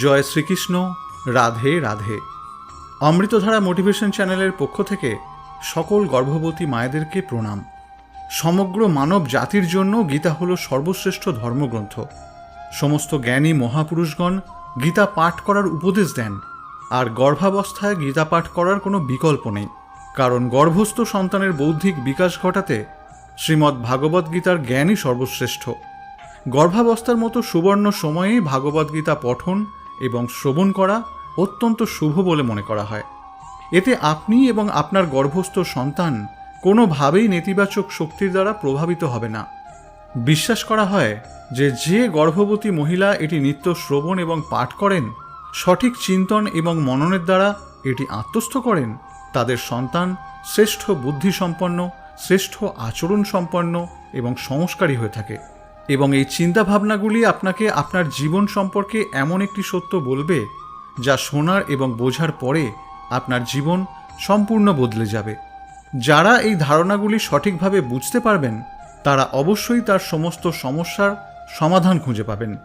জয় Shrikrishna, Radhe Radhe. Amritdhara motivation চ্যানেলের পক্ষ থেকে সকল গর্ভবতী মায়েদেরকে প্রণাম। সমগ্র মানব জাতির জন্য গীতা হল সর্বশ্রেষ্ঠ ধর্মগ্রন্থ। সমস্ত জ্ঞানী মহাপুরুষগণ গীতা পাঠ করার উপদেশ দেন, আর গর্ভাবস্থায় গীতা পাঠ করার কোনো বিকল্প নেই, কারণ গর্ভস্থ সন্তানের বৌদ্ধিক বিকাশ ঘটাতে শ্রীমদ্ ভাগবত গীতার জ্ঞানই সর্বশ্রেষ্ঠ। গর্ভাবস্থার মতো সুবর্ণ সময়ে ভাগবদ্গীতা পঠন এবং শ্রবণ করা অত্যন্ত শুভ বলে মনে করা হয়। এতে আপনি এবং আপনার গর্ভস্থ সন্তান কোনোভাবেই নেতিবাচক শক্তির দ্বারা প্রভাবিত হবে না। বিশ্বাস করা হয় যে যে গর্ভবতী মহিলা এটি নিত্য শ্রবণ এবং পাঠ করেন, সঠিক চিন্তন এবং মননের দ্বারা এটি আত্মস্থ করেন, তাদের সন্তান শ্রেষ্ঠ বুদ্ধিসম্পন্ন, শ্রেষ্ঠ আচরণ সম্পন্ন এবং সংস্কারী হয়ে থাকে। এবং এই চিন্তাভাবনাগুলি আপনাকে আপনার জীবন সম্পর্কে এমন একটি সত্য বলবে, যা শোনার এবং বোঝার পরে আপনার জীবন সম্পূর্ণ বদলে যাবে। যারা এই ধারণাগুলি সঠিকভাবে বুঝতে পারবেন, তারা অবশ্যই তার সমস্ত সমস্যার সমাধান খুঁজে পাবেন।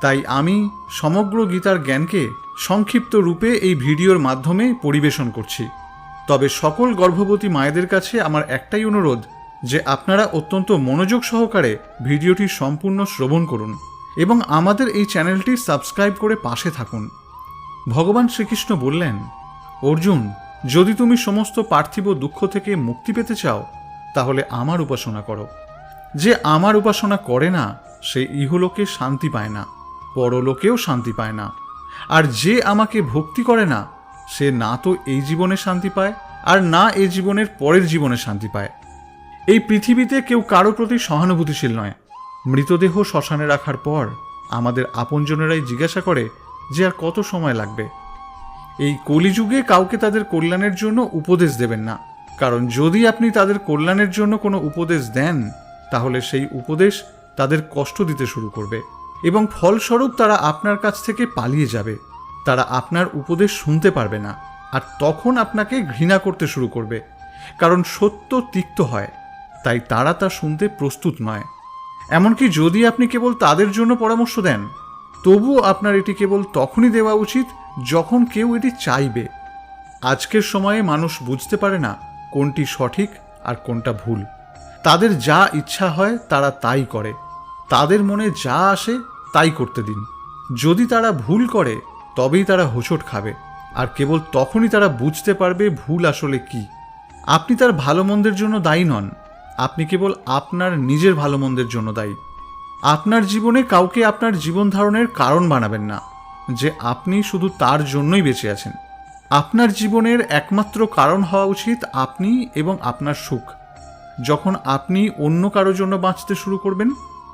তাই আমি সমগ্র গীতার জ্ঞানকে সংক্ষিপ্ত রূপে এই ভিডিওর মাধ্যমে পরিবেশন করছি। তবে সকল গর্ভবতী মায়েদের কাছে আমার একটাই অনুরোধ যে আপনারা অত্যন্ত মনোযোগ সহকারে ভিডিওটি সম্পূর্ণ শ্রবণ করুন এবং আমাদের এই চ্যানেলটি সাবস্ক্রাইব করে পাশে থাকুন। ভগবান শ্রীকৃষ্ণ বললেন, অর্জুন, যদি তুমি সমস্ত পার্থিব দুঃখ থেকে মুক্তি পেতে চাও, তাহলে আমার উপাসনা করো। যে আমার উপাসনা করে না, সে ইহলোকে শান্তি পায় না, পরলোকেও শান্তি পায় না। আর যে আমাকে ভক্তি করে না, সে না তো এই জীবনে শান্তি পায়, আর না এই জীবনের পরের জীবনে শান্তি পায়। এই পৃথিবীতে কেউ কারও প্রতি সহানুভূতিশীল নয়। মৃতদেহ শ্মশানে রাখার পর আমাদের আপনজনেরাই জিজ্ঞাসা করে যে আর কত সময় লাগবে। এই কলিযুগে কাউকে তাদের কল্যাণের জন্য উপদেশ দেবেন না। কারণ যদি আপনি তাদের কল্যাণের জন্য কোনো উপদেশ দেন, তাহলে সেই উপদেশ তাদের কষ্ট দিতে শুরু করবে। এবং ফলস্বরূপ তারা আপনার কাছ থেকে পালিয়ে যাবে। তারা আপনার উপদেশ শুনতে পারবে না। আর তখন আপনাকে ঘৃণা করতে শুরু করবে। কারণ সত্য তিক্ত হয়। তাই তারা তা শুনতে প্রস্তুত নয়। এমনকি যদি আপনি কেবল তাদের জন্য পরামর্শ দেন, তবুও আপনার এটি কেবল তখনই দেওয়া উচিত যখন কেউ এটি চাইবে। আজকের সময়ে মানুষ বুঝতে পারে না কোনটি সঠিক আর কোনটা ভুল। তাদের যা ইচ্ছা হয় তারা তাই করে। তাদের মনে যা আসে তাই করতে দিন। যদি তারা ভুল করে, তবেই তারা হোঁচট খাবে। আর কেবল তখনই তারা বুঝতে পারবে ভুল আসলে কি। আপনি তার ভালো মন্দের জন্য দায়ী নন। আপনি কেবল আপনার নিজের ভালো মন্দের জন্য দায়ী। আপনার জীবনে কাউকে আপনার জীবন ধারণের কারণ বানাবেন না, যে আপনি শুধু তার জন্যই বেঁচে আছেন। আপনার জীবনের একমাত্র কারণ হওয়া উচিত আপনি এবং আপনার সুখ। যখন আপনি অন্য কারোর জন্য বাঁচতে শুরু করবেন,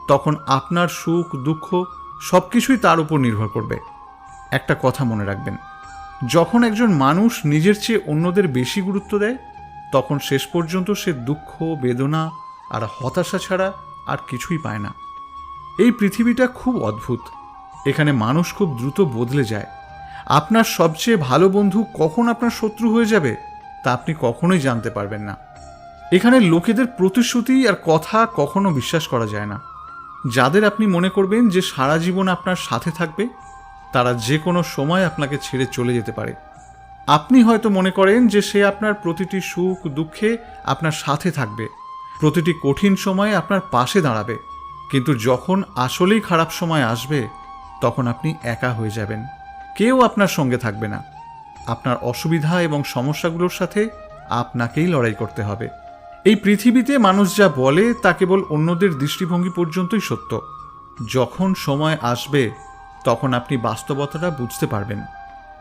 তখন আপনার সুখ, দুঃখ সব কিছুই তার উপর নির্ভর করবে। একটা কথা মনে রাখবেন, যখন একজন মানুষ নিজের চেয়ে অন্যদের বেশি গুরুত্ব দেয় তখন শেষ পর্যন্ত সে দুঃখ, বেদনা আর হতাশা ছাড়া আর কিছুই পায় না। এই পৃথিবীটা খুব অদ্ভুত। এখানে মানুষ খুব দ্রুত বদলে যায়। আপনার সবচেয়ে ভালো বন্ধু কখন আপনার শত্রু হয়ে যাবে তা আপনি কখনোই জানতে পারবেন না। এখানে লোকেদের প্রতিশ্রুতি আর কথা কখনো বিশ্বাস করা যায় না। যাদের আপনি মনে করবেন যে সারা জীবন আপনার সাথে থাকবে, তারা যে কোনো সময় আপনাকে ছেড়ে চলে যেতে পারে। আপনি হয়তো মনে করেন যে সে আপনার প্রতিটি সুখ, দুঃখে আপনার সাথে থাকবে। প্রতিটি কঠিন সময়ে আপনার পাশে দাঁড়াবে। কিন্তু যখন আসলেই খারাপ সময় আসবে, তখন আপনি একা হয়ে যাবেন। কেউ আপনার সঙ্গে থাকবে না। আপনার অসুবিধা এবং সমস্যাগুলোর সাথে আপনাকেই লড়াই করতে হবে। এই পৃথিবীতে মানুষ যা বলে, তা কেবল অন্যদের দৃষ্টিভঙ্গি পর্যন্তই সত্য। যখন সময় আসবে, তখন আপনি বাস্তবতাটা বুঝতে পারবেন।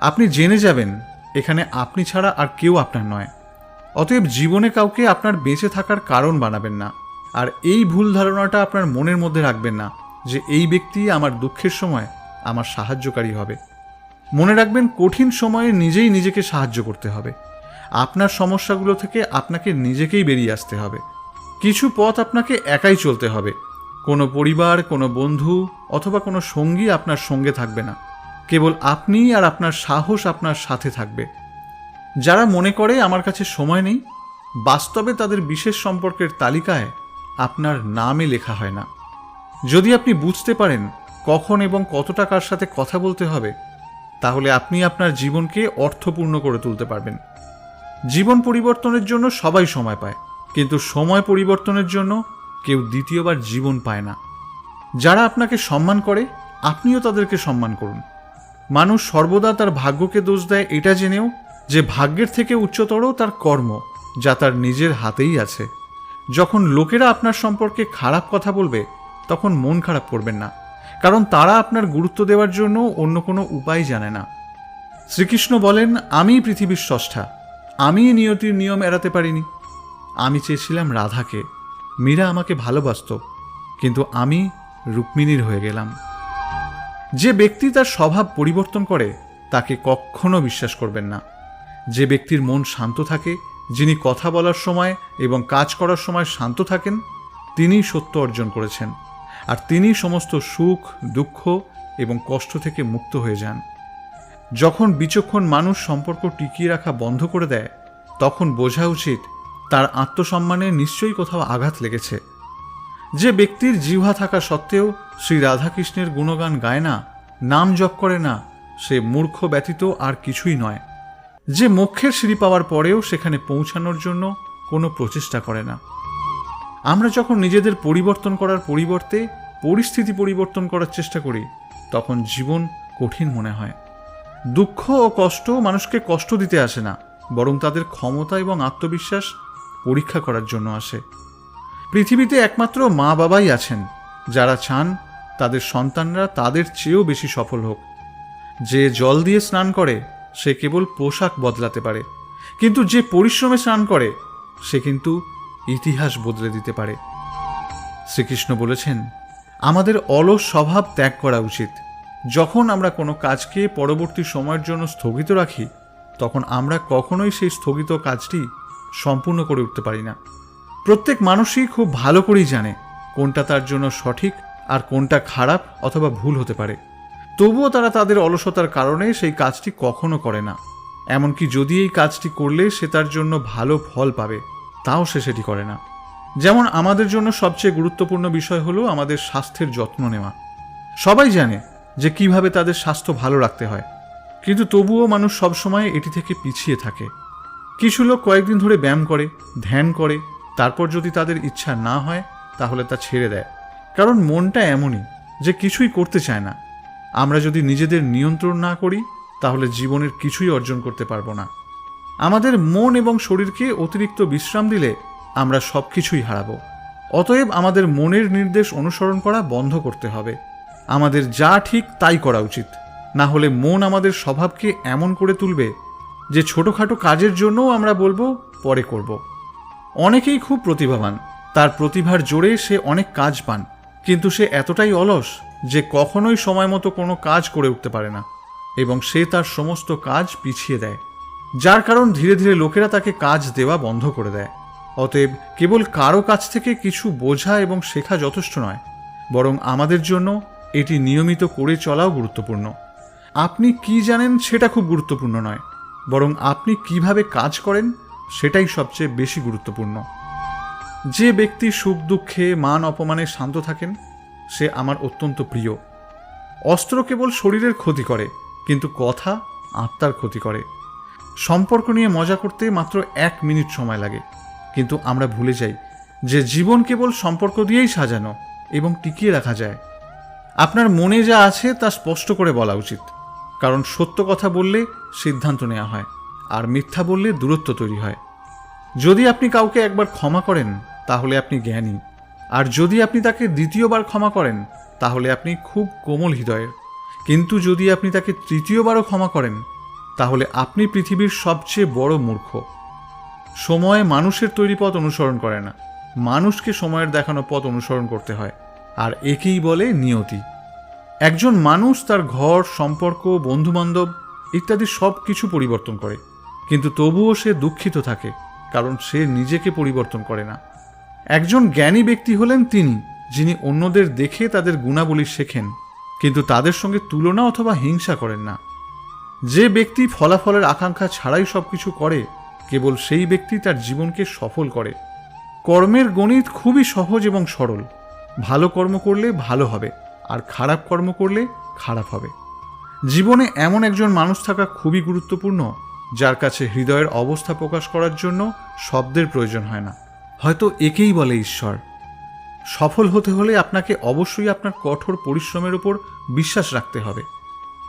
আপনি জেনে যাবেন এখানে আপনি ছাড়া আর কেউ আপনার নয়। অতএব জীবনে কাউকে আপনার বেঁচে থাকার কারণ বানাবেন না। আর এই ভুল ধারণাটা আপনার মনের মধ্যে রাখবেন না যে এই ব্যক্তি আমার দুঃখের সময় আমার সাহায্যকারী হবে। মনে রাখবেন, কঠিন সময়ে নিজেই নিজেকে সাহায্য করতে হবে। আপনার সমস্যাগুলো থেকে আপনাকে নিজেকেই বেরিয়ে আসতে হবে। কিছু পথ আপনাকে একাই চলতে হবে। কোনো পরিবার, কোনো বন্ধু অথবা কোনো সঙ্গী আপনার সঙ্গে থাকবে না। কেবল আপনি আর আপনার সাহস আপনার সাথে থাকবে। যারা মনে করে আমার কাছে সময় নেই, বাস্তবে তাদের বিশেষ সম্পর্কের তালিকায় আপনার নামে লেখা হয় না। যদি আপনি বুঝতে পারেন কখন এবং কত টাকার সাথে কথা বলতে হবে, তাহলে আপনি আপনার জীবনকে অর্থপূর্ণ করে তুলতে পারবেন। জীবন পরিবর্তনের জন্য সবাই সময় পায়, কিন্তু সময় পরিবর্তনের জন্য কেউ দ্বিতীয়বার জীবন পায় না। যারা আপনাকে সম্মান করে, আপনিও তাদেরকে সম্মান করুন। মানুষ সর্বদা তার ভাগ্যকে দোষ দেয়, এটা জেনেও যে ভাগ্যের থেকে উচ্চতর তার কর্ম, যা তার নিজের হাতেই আছে। যখন লোকেরা আপনার সম্পর্কে খারাপ কথা বলবে, তখন মন খারাপ করবেন না, কারণ তারা আপনার গুরুত্ব দেওয়ার জন্য অন্য কোনো উপায় জানে না। শ্রীকৃষ্ণ বলেন আমি পৃথিবীর স্রষ্টা আমি নিয়তির নিয়ম এড়াতে পারিনি। আমি চেয়েছিলাম রাধাকে, মীরা আমাকে ভালোবাসত, কিন্তু আমি রুক্মিণীর হয়ে গেলাম। যে ব্যক্তি তার স্বভাব পরিবর্তন করে, তাকে কখনো বিশ্বাস করবেন না। যে ব্যক্তির মন শান্ত থাকে, যিনি কথা বলার সময় এবং কাজ করার সময় শান্ত থাকেন, তিনিই সত্য অর্জন করেছেন। আর তিনি সমস্ত সুখ, দুঃখ এবং কষ্ট থেকে মুক্ত হয়ে যান। যখন বিচক্ষণ মানুষ সম্পর্ক টিকিয়ে রাখা বন্ধ করে দেয়, তখন বোঝা উচিত, তার আত্মসম্মানে নিশ্চয়ই কোথাও আঘাত লেগেছে। যে ব্যক্তির জিহ্বা থাকা সত্ত্বেও শ্রী রাধাকৃষ্ণের গুণগান গায় না, নাম জপ করে না, সে মূর্খ ব্যতীত আর কিছুই নয়। যে মোক্ষের সিঁড়ি পাওয়ার পরেও সেখানে পৌঁছানোর জন্য কোনো প্রচেষ্টা করে না। আমরা যখন নিজেদের পরিবর্তন করার পরিবর্তে পরিস্থিতি পরিবর্তন করার চেষ্টা করি, তখন জীবন কঠিন মনে হয়। দুঃখ ও কষ্ট মানুষকে কষ্ট দিতে আসে না, বরং তাদের ক্ষমতা এবং আত্মবিশ্বাস পরীক্ষা করার জন্য আসে। পৃথিবীতে একমাত্র মা বাবাই আছেন, যারা চান তাদের সন্তানরা তাদের চেয়েও বেশি সফল হোক। যে জল দিয়ে স্নান করে, সে কেবল পোশাক বদলাতে পারে। কিন্তু যে পরিশ্রমে স্নান করে, সে কিন্তু ইতিহাস বদলে দিতে পারে। শ্রীকৃষ্ণ বলেছেন, আমাদের অলস স্বভাব ত্যাগ করা উচিত। যখন আমরা কোনো কাজকে পরবর্তী সময়ের জন্য স্থগিত রাখি, তখন আমরা কখনোই সেই স্থগিত কাজটি সম্পূর্ণ করে উঠতে পারি না। প্রত্যেক মানুষই খুব ভালো করেই জানে কোনটা তার জন্য সঠিক আর কোনটা খারাপ অথবা ভুল হতে পারে। তবুও তারা তাদের অলসতার কারণে সেই কাজটি কখনো করে না। এমনকি যদি এই কাজটি করলে সে তার জন্য ভালো ফল পাবে, তাও সে সেটি করে না। যেমন আমাদের জন্য সবচেয়ে গুরুত্বপূর্ণ বিষয় হলো আমাদের স্বাস্থ্যের যত্ন নেওয়া। সবাই জানে যে কীভাবে তাদের স্বাস্থ্য ভালো রাখতে হয়, কিন্তু তবুও মানুষ সবসময় এটি থেকে পিছিয়ে থাকে। কিছু লোক কয়েকদিন ধরে ব্যায়াম করে, ধ্যান করে তারপর যদি তাদের ইচ্ছা না হয়, তাহলে তা ছেড়ে দেয়। কারণ মনটা এমনই যে কিছুই করতে চায় না। আমরা যদি নিজেদের নিয়ন্ত্রণ না করি, তাহলে জীবনের কিছুই অর্জন করতে পারব না। আমাদের মন এবং শরীরকে অতিরিক্ত বিশ্রাম দিলে আমরা সব কিছুই হারাবো। অতএব আমাদের মনের নির্দেশ অনুসরণ করা বন্ধ করতে হবে। আমাদের যা ঠিক তাই করা উচিত। না হলে মন আমাদের স্বভাবকে এমন করে তুলবে যে ছোটোখাটো কাজের জন্যও আমরা বলব, পরে করব। অনেকেই খুব প্রতিভাবান। তার প্রতিভার জোরে সে অনেক কাজ পান, কিন্তু সে এতটাই অলস যে কখনোই সময় মতো কোনো কাজ করে উঠতে পারে না এবং সে তার সমস্ত কাজ পিছিয়ে দেয়, যার কারণ ধীরে ধীরে লোকেরা তাকে কাজ দেওয়া বন্ধ করে দেয়। অতএব কেবল কারও কাছ থেকে কিছু বোঝা এবং শেখা যথেষ্ট নয়, বরং আমাদের জন্য এটি নিয়মিত করে চলাও গুরুত্বপূর্ণ। আপনি কি জানেন সেটা খুব গুরুত্বপূর্ণ নয়, বরং আপনি কীভাবে কাজ করেন সেটাই সবচেয়ে বেশি গুরুত্বপূর্ণ। যে ব্যক্তি সুখ, দুঃখে, মান, অপমানে শান্ত থাকেন, সে আমার অত্যন্ত প্রিয়। অস্ত্র কেবল শরীরের ক্ষতি করে, কিন্তু কথা আত্মার ক্ষতি করে। সম্পর্ক নিয়ে মজা করতে মাত্র এক মিনিট সময় লাগে, কিন্তু আমরা ভুলে যাই যে জীবন কেবল সম্পর্ক দিয়েই সাজানো এবং টিকিয়ে রাখা যায়। আপনার মনে যা আছে তা স্পষ্ট করে বলা উচিত, কারণ সত্য কথা বললে সিদ্ধান্ত নেওয়া হয়। আর মিথ্যা বললে দূরত্ব তৈরি হয়। যদি আপনি কাউকে একবার ক্ষমা করেন, তাহলে আপনি জ্ঞানী। আর যদি আপনি তাকে দ্বিতীয়বার ক্ষমা করেন, তাহলে আপনি খুব কোমল হৃদয়ের। কিন্তু যদি আপনি তাকে তৃতীয়বারও ক্ষমা করেন, তাহলে আপনি পৃথিবীর সবচেয়ে বড় মূর্খ। সময় মানুষের তৈরি পথ অনুসরণ করে না। মানুষকে সময়ের দেখানো পথ অনুসরণ করতে হয়, আর একেই বলে নিয়তি। একজন মানুষ তার ঘর, সম্পর্ক, বন্ধুবান্ধব ইত্যাদি সব কিছু পরিবর্তন করে। কিন্তু তবুও সে দুঃখিত থাকে, কারণ সে নিজেকে পরিবর্তন করে না। একজন জ্ঞানী ব্যক্তি হলেন তিনি, যিনি অন্যদের দেখে তাদের গুণাবলী শেখেন, কিন্তু তাদের সঙ্গে তুলনা অথবা হিংসা করেন না। যে ব্যক্তি ফলাফলের আকাঙ্ক্ষা ছাড়াই সব কিছু করে, কেবল সেই ব্যক্তি তার জীবনকে সফল করে। কর্মের গণিত খুবই সহজ এবং সরল। ভালো কর্ম করলে ভালো হবে, আর খারাপ কর্ম করলে খারাপ হবে। জীবনে এমন একজন মানুষ থাকা খুবই গুরুত্বপূর্ণ যার কাছে হৃদয়ের অবস্থা প্রকাশ করার জন্য শব্দের প্রয়োজন হয় না। হয়তো একেই বলে ঈশ্বর। সফল হতে হলে আপনাকে অবশ্যই আপনার কঠোর পরিশ্রমের উপর বিশ্বাস রাখতে হবে।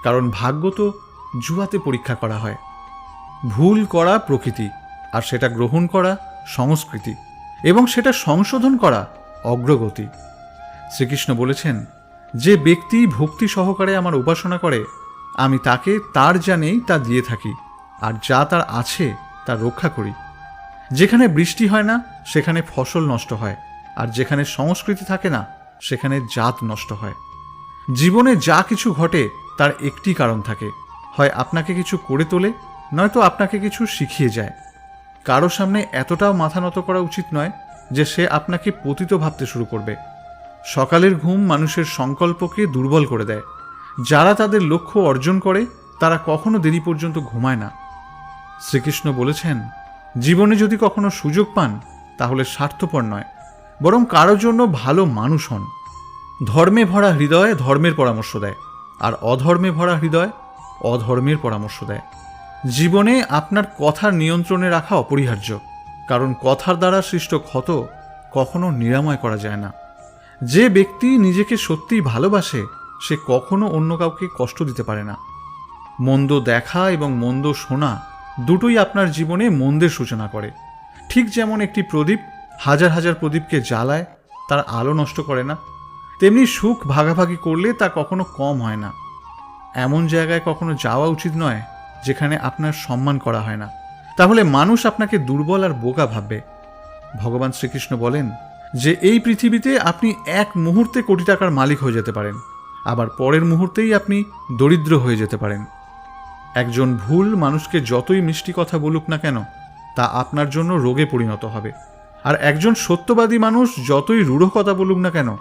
কারণ ভাগ্য তো জুয়াতে পরীক্ষা করা হয়। ভুল করা প্রকৃতি, আর সেটা গ্রহণ করা সংস্কৃতি, এবং সেটা সংশোধন করা অগ্রগতি। শ্রীকৃষ্ণ বলেছেন, যে ব্যক্তি ভক্তি সহকারে আমার উপাসনা করে, আমি তাকে তার জানেই তা দিয়ে থাকি। আর যা তার আছে তা রক্ষা করি। যেখানে বৃষ্টি হয় না, সেখানে ফসল নষ্ট হয়, আর যেখানে সংস্কৃতি থাকে না, সেখানে জাত নষ্ট হয়। জীবনে যা কিছু ঘটে, তার একটি কারণ থাকে। হয় আপনাকে কিছু করে তোলে, নয়তো আপনাকে কিছু শিখিয়ে যায়। কারও সামনে এতটাও মাথা নত করা উচিত নয় যে সে আপনাকে পতিত ভাবতে শুরু করবে। সকালের ঘুম মানুষের সংকল্পকে দুর্বল করে দেয়। যারা তাদের লক্ষ্য অর্জন করে, তারা কখনো দেরি পর্যন্ত ঘুমায় না। শ্রীকৃষ্ণ বলেছেন, জীবনে যদি কখনো সুযোগ পান, তাহলে স্বার্থপর নয়, বরং কারোর জন্য ভালো মানুষ হন। ধর্মে ভরা হৃদয় ধর্মের পরামর্শ দেয়, আর অধর্মে ভরা হৃদয় অধর্মের পরামর্শ দেয়। জীবনে আপনার কথার নিয়ন্ত্রণে রাখা অপরিহার্য, কারণ কথার দ্বারা সৃষ্ট ক্ষত কখনো নিরাময় করা যায় না। যে ব্যক্তি নিজেকে সত্যিই ভালোবাসে, সে কখনো অন্য কাউকে কষ্ট দিতে পারে না। মন্দ দেখা এবং মন্দ শোনা দুটোই আপনার জীবনে মন্দের সূচনা করে। ঠিক যেমন একটি প্রদীপ হাজার হাজার প্রদীপকে জ্বালায়, তার আলো নষ্ট করে না। তেমনি সুখ ভাগাভাগি করলে তা কখনো কম হয় না। এমন জায়গায় কখনো যাওয়া উচিত নয়, যেখানে আপনার সম্মান করা হয় না। তাহলে মানুষ আপনাকে দুর্বল আর বোকা ভাববে। ভগবান শ্রীকৃষ্ণ বলেন যে, এই পৃথিবীতে আপনি এক মুহূর্তে কোটি টাকার মালিক হয়ে যেতে পারেন। আবার পরের মুহূর্তেই আপনি দরিদ্র হয়ে যেতে পারেন। একজন ভুল মানুষকে যতই মিষ্টি কথা বলুক না কেন, তা আপনার জন্য রোগে পরিণত হবে। আর একজন সত্যবাদী মানুষ যতই রূঢ় কথা বলুক না কেন,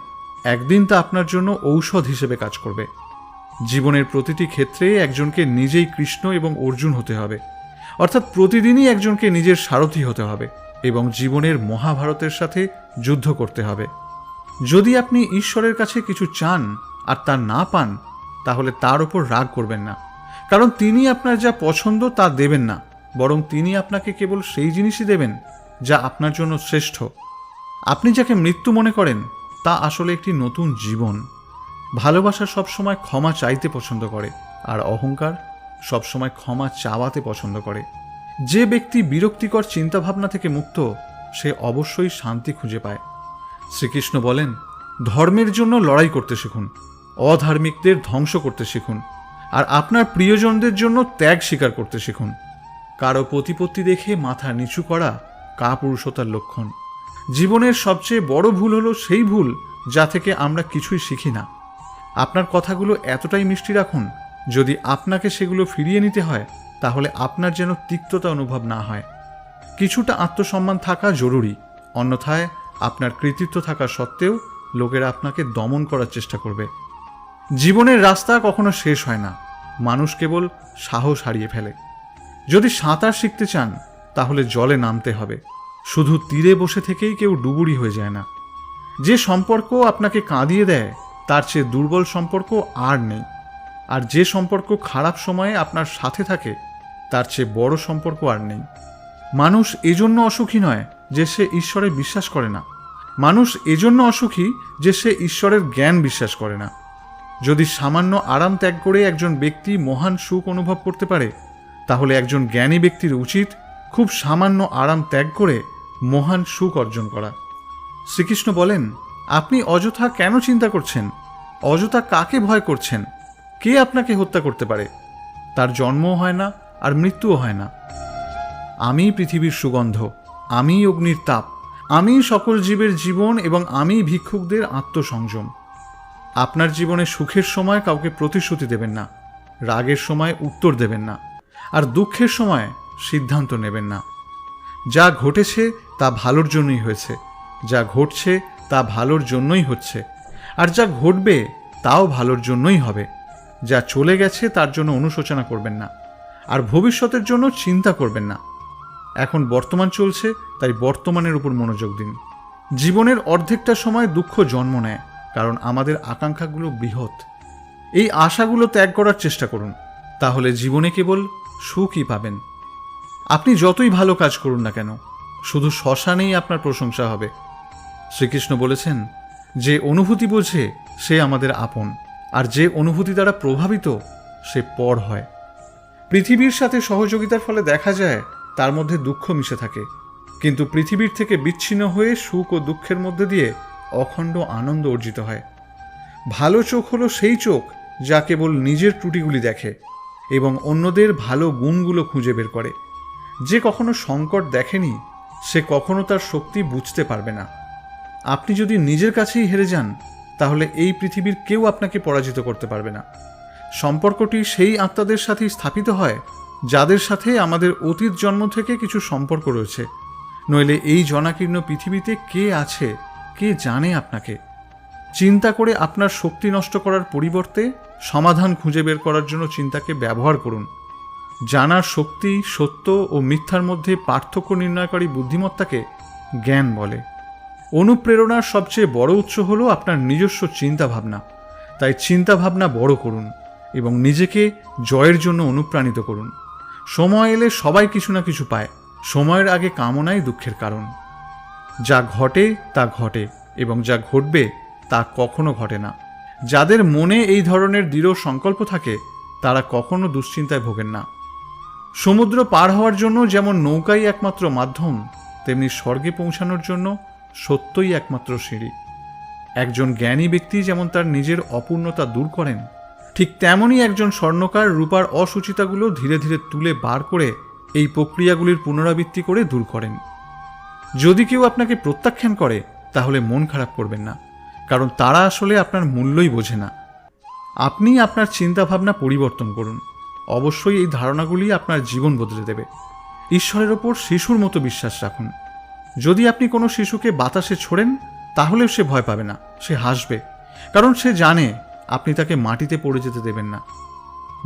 একদিন তা আপনার জন্য ঔষধ হিসেবে কাজ করবে। জীবনের প্রতিটি ক্ষেত্রে একজনকে নিজেই কৃষ্ণ এবং অর্জুন হতে হবে। অর্থাৎ প্রতিদিনই একজনকে নিজের সারথি হতে হবে এবং জীবনের মহাভারতের সাথে যুদ্ধ করতে হবে। যদি আপনি ঈশ্বরের কাছে কিছু চান আর তা না পান, তাহলে তার ওপর রাগ করবেন না। কারণ তিনি আপনার যা পছন্দ তা দেবেন না, বরং তিনি আপনাকে কেবল সেই জিনিসই দেবেন যা আপনার জন্য শ্রেষ্ঠ। আপনি যাকে মৃত্যু মনে করেন, তা আসলে একটি নতুন জীবন। ভালোবাসা সবসময় ক্ষমা চাইতে পছন্দ করে, আর অহংকার সবসময় ক্ষমা চাওয়াতে পছন্দ করে। যে ব্যক্তি বিরক্তিকর চিন্তাভাবনা থেকে মুক্ত, সে অবশ্যই শান্তি খুঁজে পায়। শ্রীকৃষ্ণ বলেন, ধর্মের জন্য লড়াই করতে শিখুন, অধার্মিকদের ধ্বংস করতে শিখুন। আর আপনার প্রিয়জনদের জন্য ত্যাগ স্বীকার করতে শিখুন। কারও প্রতিপত্তি দেখে মাথা নিচু করা কাপুরুষতার লক্ষণ। জীবনের সবচেয়ে বড় ভুল হলো সেই ভুল যা থেকে আমরা কিছুই শিখি না। আপনার কথাগুলো এতটাই মিষ্টি রাখুন, যদি আপনাকে সেগুলো ফিরিয়ে নিতে হয়, তাহলে আপনার যেন তিক্ততা অনুভব না হয়। কিছুটা আত্মসম্মান থাকা জরুরি, অন্যথায় আপনার কৃতিত্ব থাকা সত্ত্বেও লোকেরা আপনাকে দমন করার চেষ্টা করবে। জীবনের রাস্তা কখনো শেষ হয় না। মানুষ কেবল সাহস হারিয়ে ফেলে। যদি সাঁতার শিখতে চান, তাহলে জলে নামতে হবে। শুধু তীরে বসে থেকেই কেউ ডুবুরি হয়ে যায় না। যে সম্পর্ক আপনাকে কাঁদিয়ে দেয়, তার চেয়ে দুর্বল সম্পর্ক আর নেই। আর যে সম্পর্ক খারাপ সময়ে আপনার সাথে থাকে, তার চেয়ে বড় সম্পর্ক আর নেই। মানুষ এজন্য অসুখী নয় যে সে ঈশ্বরে বিশ্বাস করে না। মানুষ এজন্য অসুখী যে সে ঈশ্বরের জ্ঞান বিশ্বাস করে না। যদি সামান্য আরাম ত্যাগ করে একজন ব্যক্তি মহান সুখ অনুভব করতে পারে, তাহলে একজন জ্ঞানী ব্যক্তির উচিত খুব সামান্য আরাম ত্যাগ করে মহান সুখ অর্জন করা। শ্রীকৃষ্ণ বলেন, আপনি অযথা কেন চিন্তা করছেন? অযথা কাকে ভয় করছেন? কে আপনাকে হত্যা করতে পারে? তার জন্মও হয় না আর মৃত্যুও হয় না। আমি পৃথিবীর সুগন্ধ, আমি অগ্নির তাপ, আমি সকল জীবের জীবন এবং আমি ভিক্ষুকদের আত্মসংযম। আপনার জীবনে সুখের সময় কাউকে প্রতিশ্রুতি দেবেন না, রাগের সময় উত্তর দেবেন না, আর দুঃখের সময় সিদ্ধান্ত নেবেন না। যা ঘটেছে তা ভালোর জন্যই হয়েছে, যা ঘটছে তা ভালোর জন্যই হচ্ছে, আর যা ঘটবে তাও ভালোর জন্যই হবে। যা চলে গেছে তার জন্য অনুশোচনা করবেন না, আর ভবিষ্যতের জন্য চিন্তা করবেন না। এখন বর্তমান চলছে, তাই বর্তমানের উপর মনোযোগ দিন। জীবনের অর্ধেকটা সময় দুঃখ জন্ম নেয় কারণ আমাদের আকাঙ্ক্ষাগুলো বৃহৎ। এই আশাগুলো ত্যাগ করার চেষ্টা করুন, তাহলে জীবনে কেবল সুখই পাবেন। আপনি যতই ভালো কাজ করুন না কেন, শুধু শ্মশানেই আপনার প্রশংসা হবে। শ্রীকৃষ্ণ বলেছেন, যে অনুভূতি বোঝে, সে আমাদের আপন, আর যে অনুভূতি দ্বারা প্রভাবিত, সে পর হয়। পৃথিবীর সাথে সহযোগিতার ফলে দেখা যায়, তার মধ্যে দুঃখ মিশে থাকে। কিন্তু পৃথিবীর থেকে বিচ্ছিন্ন হয়ে সুখ ও দুঃখের মধ্যে দিয়ে অখণ্ড আনন্দ অর্জিত হয়। ভালো চোখ হলো সেই চোখ যা কেবল নিজের ত্রুটিগুলি দেখে এবং অন্যদের ভালো গুণগুলো খুঁজে বের করে। যে কখনো সংকট দেখেনি, সে কখনো তার শক্তি বুঝতে পারবে না। আপনি যদি নিজের কাছেই হেরে যান, তাহলে এই পৃথিবীর কেউ আপনাকে পরাজিত করতে পারবে না। সম্পর্কটি সেই আত্মাদের সাথেই স্থাপিত হয়, যাদের সাথে আমাদের অতীত জন্ম থেকে কিছু সম্পর্ক রয়েছে। নইলে এই জনাকীর্ণ পৃথিবীতে কে আছে কে জানে আপনাকে? চিন্তা করে আপনার শক্তি নষ্ট করার পরিবর্তে সমাধান খুঁজে বের করার জন্য চিন্তাকে ব্যবহার করুন। জানার শক্তি সত্য ও মিথ্যার মধ্যে পার্থক্য নির্ণয়কারী বুদ্ধিমত্তাকে জ্ঞান বলে। অনুপ্রেরণার সবচেয়ে বড় উৎস হল আপনার নিজস্ব চিন্তা ভাবনা তাই চিন্তা ভাবনা বড় করুন এবং নিজেকে জয়ের জন্য অনুপ্রাণিত করুন। সময় এলে সবাই কিছু না কিছু পায়। সময়ের আগে কামনাই দুঃখের কারণ। যা ঘটে তা ঘটে এবং যা ঘটবে তা কখনো ঘটে না। যাদের মনে এই ধরনের দৃঢ় সংকল্প থাকে, তারা কখনো দুশ্চিন্তায় ভোগেন না। সমুদ্র পার হওয়ার জন্য যেমন নৌকাই একমাত্র মাধ্যম, তেমনি স্বর্গে পৌঁছানোর জন্য সত্যই একমাত্র সিঁড়ি। একজন জ্ঞানী ব্যক্তি যেমন তার নিজের অপূর্ণতা দূর করেন, ঠিক তেমনই একজন স্বর্ণকার রূপার অসুচিতাগুলো ধীরে ধীরে তুলে বার করে এই প্রক্রিয়াগুলির পুনরাবৃত্তি করে দূর করেন। যদি কেউ আপনাকে প্রত্যাখ্যান করে, তাহলে মন খারাপ করবেন না, কারণ তারা আসলে আপনার মূল্যই বোঝে না। আপনি আপনার চিন্তাভাবনা পরিবর্তন করুন। অবশ্যই এই ধারণাগুলি আপনার জীবন বদলে দেবে। ঈশ্বরের ওপর শিশুর মতো বিশ্বাস রাখুন। যদি আপনি কোনো শিশুকে বাতাসে ছোড়েন, তাহলেও সে ভয় পাবে না, সে হাসবে, কারণ সে জানে আপনি তাকে মাটিতে পড়ে যেতে দেবেন না।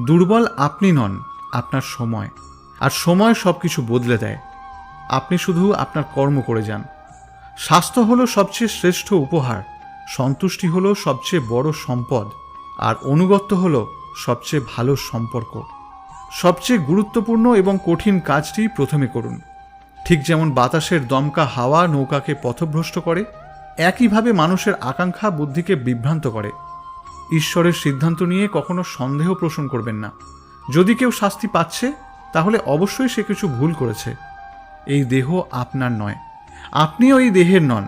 দুর্বল আপনি নন, আপনার সময়, আর সময় সব কিছু বদলে দেয়। আপনি শুধু আপনার কর্ম করে যান। স্বাস্থ্য হলো সবচেয়ে শ্রেষ্ঠ উপহার, সন্তুষ্টি হলো সবচেয়ে বড় সম্পদ, আর অনুগত্য হলো সবচেয়ে ভালো সম্পর্ক। সবচেয়ে গুরুত্বপূর্ণ এবং কঠিন কাজটি প্রথমে করুন। ঠিক যেমন বাতাসের দমকা হাওয়া নৌকাকে পথভ্রষ্ট করে, একইভাবে মানুষের আকাঙ্ক্ষা বুদ্ধিকে বিভ্রান্ত করে। ঈশ্বরের সিদ্ধান্ত নিয়ে কখনো সন্দেহ পোষণ করবেন না। যদি কেউ শাস্তি পাচ্ছে, তাহলে অবশ্যই সে কিছু ভুল করেছে। এই দেহ আপনার নয়। আপনিও এই দেহের নন।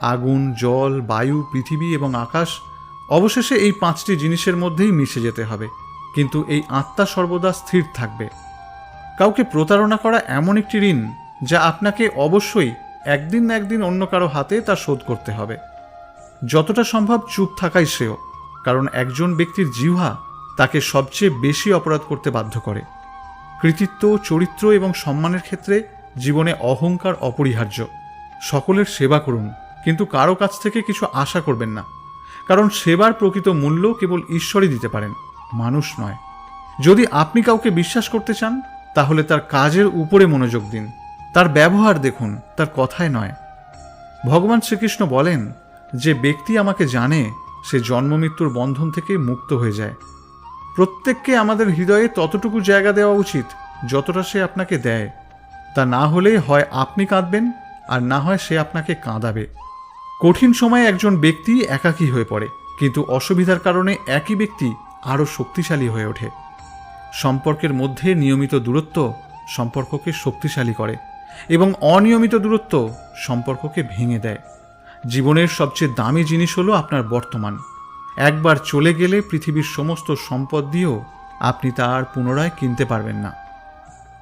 আগুন, জল, বায়ু, পৃথিবী এবং আকাশ, অবশেষে এই পাঁচটি জিনিসের মধ্যেই মিশে যেতে হবে। কিন্তু এই আত্মা সর্বদা স্থির থাকবে। কাউকে প্রতারণা করা এমন একটি ঋণ যা আপনাকে অবশ্যই একদিন না একদিন অন্য কারও হাতে তা শোধ করতে হবে। যতটা সম্ভব চুপ থাকাই শ্রেয়, কারণ একজন ব্যক্তির জিহ্বা তাকে সবচেয়ে বেশি অপরাধ করতে বাধ্য করে। কৃতিত্ব, চরিত্র এবং সম্মানের ক্ষেত্রে জীবনে অহংকার অপরিহার্য। সকলের সেবা করুন, কিন্তু কারও কাছ থেকে কিছু আশা করবেন না। কারণ সেবার প্রকৃত মূল্য কেবল ঈশ্বরই দিতে পারেন, মানুষ নয়। যদি আপনি কাউকে বিশ্বাস করতে চান, তাহলে তার কাজের উপরে মনোযোগ দিন। তার ব্যবহার দেখুন, তার কথায় নয়। ভগবান শ্রীকৃষ্ণ বলেন, যে ব্যক্তি আমাকে জানে, সে জন্মমৃত্যুর বন্ধন থেকে মুক্ত হয়ে যায়। প্রত্যেককে আমাদের হৃদয়ে ততটুকু জায়গা দেওয়া উচিত, যতটা সে আপনাকে দেয়। তা না হলে হয় আপনি কাঁদবেন, আর না হয় সে আপনাকে কাঁদাবে। কঠিন সময়ে একজন ব্যক্তি একাকী হয়ে পড়ে, কিন্তু অসুবিধার কারণে একই ব্যক্তি আরও শক্তিশালী হয়ে ওঠে। সম্পর্কের মধ্যে নিয়মিত দূরত্ব সম্পর্ককে শক্তিশালী করে এবং অনিয়মিত দূরত্ব সম্পর্ককে ভেঙে দেয়। জীবনের সবচেয়ে দামি জিনিস হলো আপনার বর্তমান। একবার চলে গেলে পৃথিবীর সমস্ত সম্পদ দিয়েও আপনি তা আর পুনরায় কিনতে পারবেন না।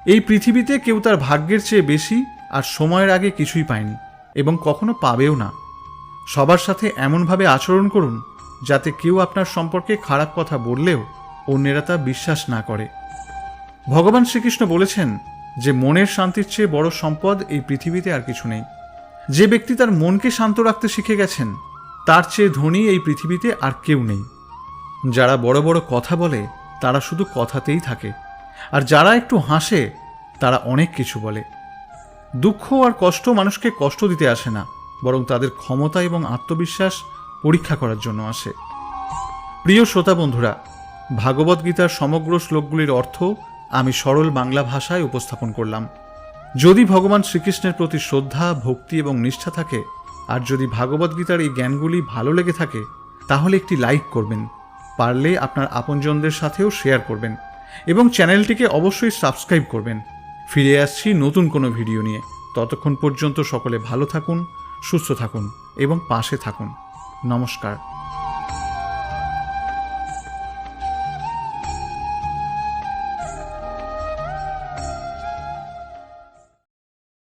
এই পৃথিবীতে কেউ তার ভাগ্যের চেয়ে বেশি আর সময়ের আগে কিছুই পায়নি এবং কখনো পাবেও না। সবার সাথে এমনভাবে আচরণ করুন যাতে কেউ আপনার সম্পর্কে খারাপ কথা বললেও অন্যেরা তা বিশ্বাস না করে। ভগবান শ্রীকৃষ্ণ বলেছেন যে মনের শান্তির চেয়ে বড় সম্পদ এই পৃথিবীতে আর কিছু নেই। যে ব্যক্তি তার মনকে শান্ত রাখতে শিখে গেছেন, তার চেয়ে ধনী এই পৃথিবীতে আর কেউ নেই। যারা বড় বড় কথা বলে, তারা শুধু কথাতেই থাকে। আর যারা একটু হাসে, তারা অনেক কিছু বলে। দুঃখ আর কষ্ট মানুষকে কষ্ট দিতে আসে না, বরং তাদের ক্ষমতা এবং আত্মবিশ্বাস পরীক্ষা করার জন্য আসে। প্রিয় শ্রোতা বন্ধুরা, ভাগবত গীতার সমগ্র শ্লোকগুলির অর্থ আমি সরল বাংলা ভাষায় উপস্থাপন করলাম। যদি ভগবান শ্রীকৃষ্ণের প্রতি শ্রদ্ধা, ভক্তি এবং নিষ্ঠা থাকে, আর যদি ভাগবত গীতার এই জ্ঞানগুলি ভালো লেগে থাকে, তাহলে একটি লাইক করবেন। পারলে আপনার আপনজনদের সাথেও শেয়ার করবেন। এবং চ্যানেলটিকে অবশ্যই সাবস্ক্রাইব করবেন। ফিরে আসছি নতুন কোনো ভিডিও নিয়ে। ততক্ষণ পর্যন্ত সকলে ভালো থাকুন, সুস্থ থাকুন এবং পাশে থাকুন। নমস্কার।